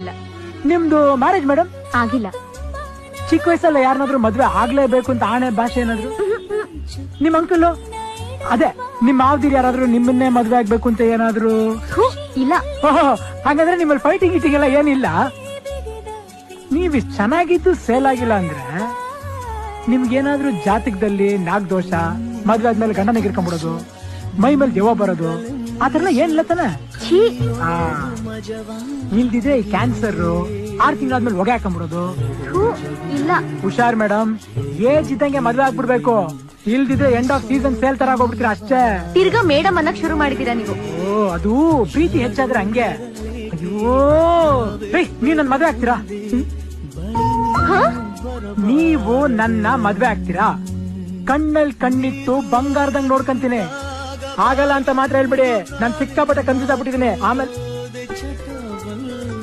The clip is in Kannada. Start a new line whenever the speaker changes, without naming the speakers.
ಇಲ್ಲ.
ನಿಮ್ದು ಮ್ಯಾರೇಜ್ ಮೇಡಮ್
ಆಗಿಲ್ಲ.
ಚಿಕ್ಕ ವಯಸ್ಸಲ್ಲ ಯಾರನ್ನಾದ್ರೂ ಮದ್ವೆ ಆಗ್ಲೇಬೇಕು ಅಂತ ಆಣೆ ಭಾಷೆ ಏನಾದ್ರು? ನಿಮ್ ಅಂಕಲ್? ಅದೇ ನಿಮ್ ಮಾವದಿರ್ ಯಾರಾದ್ರೂ ನಿಮ್ಮನ್ನೇ ಮದ್ವೆ ಆಗ್ಬೇಕು ಅಂತ ಏನಾದ್ರು?
ಥು, ಇಲ್ಲ.
ಹಾಗಾದ್ರೆ ನಿಮ್ಮಲ್ಲಿ ಫೈಟಿಂಗ್ ಗೀಟಿಂಗ್ ಎಲ್ಲ ಏನಿಲ್ಲ? ನೀವ್ ಇಷ್ಟ್ ಚೆನ್ನಾಗಿದ್ದು ಸೇಲ್ ಆಗಿಲ್ಲ ಅಂದ್ರೆ ನಿಮ್ಗೇನಾದ್ರೂ ಜಾತಕದಲ್ಲಿ ನಾಗದೋಷ ಮದ್ವೆ ಆದ್ಮೇಲೆ ಗಂಡನ ಗಿರ್ಕೊಂಡ್ಬಿಡೋದು ಮೈ ಮೇಲೆ ದೆವ್ವ ಬರೋದು ಆತರ ಎಲ್ಲ ಏನಿಲ್ಲ ತಾನೆ?
ಛೀ.
ಆ, ಇಲ್ದಿದ್ರೆ ಈ ಕ್ಯಾನ್ಸರ್ ಆರ್ ತಿಂಗಳಾದ್ಮೇಲೆ ಹೊಗೆ ಹಾಕೊಂಡ್ಬಿಡೋದು.
ಇಲ್ಲ.
ಹುಷಾರ್ ಮೇಡಮ್. ಏಜ್ ಇದ್ದಂಗೆ ಮದ್ವೆ ಆಗ್ಬಿಡ್ಬೇಕು. ಇಲ್ದಿದ್ರೆ ಎಂಡ್ ಆಫ್ ಸೀಸನ್ ಸೇಲ್ ತರ ಆಗೋಗ್ಬಿಡ್ತೀರ ಅಷ್ಟೇ.
ತಿರ್ಗಾ ಮೇಡಮ್ ಅನ್ನಕ್ ಶುರು ಮಾಡಿದೀರಾ ನೀವು?
ಓ ಅದು ಪ್ರೀತಿ ಹೆಚ್ಚಾದ್ರೆ ಹಂಗೆ. ಅಯ್ಯೋ ರೀ ನೀವ್ ನನ್ ಮದ್ವೆ ಆಗ್ತೀರಾ?
ಹ?
ನೀವು ನನ್ನ ಮದ್ವೆ ಆಗ್ತೀರಾ? ಕಣ್ಣಲ್ ಕಣ್ಣಿಟ್ಟು ಬಂಗಾರದಂಗ್ ನೋಡ್ಕಂತೀನಿ. ಆಗಲ್ಲ ಅಂತ ಮಾತ್ರ ಹೇಳ್ಬಿಡಿ. ನಾನ್ ಸಿಕ್ಕಾಪಟ್ಟೆ ಕನ್ಫ್ಯೂಸ್ ಆಗ್ಬಿಟ್ಟಿದ್ದೀನಿ ಆಮೇಲೆ 嗯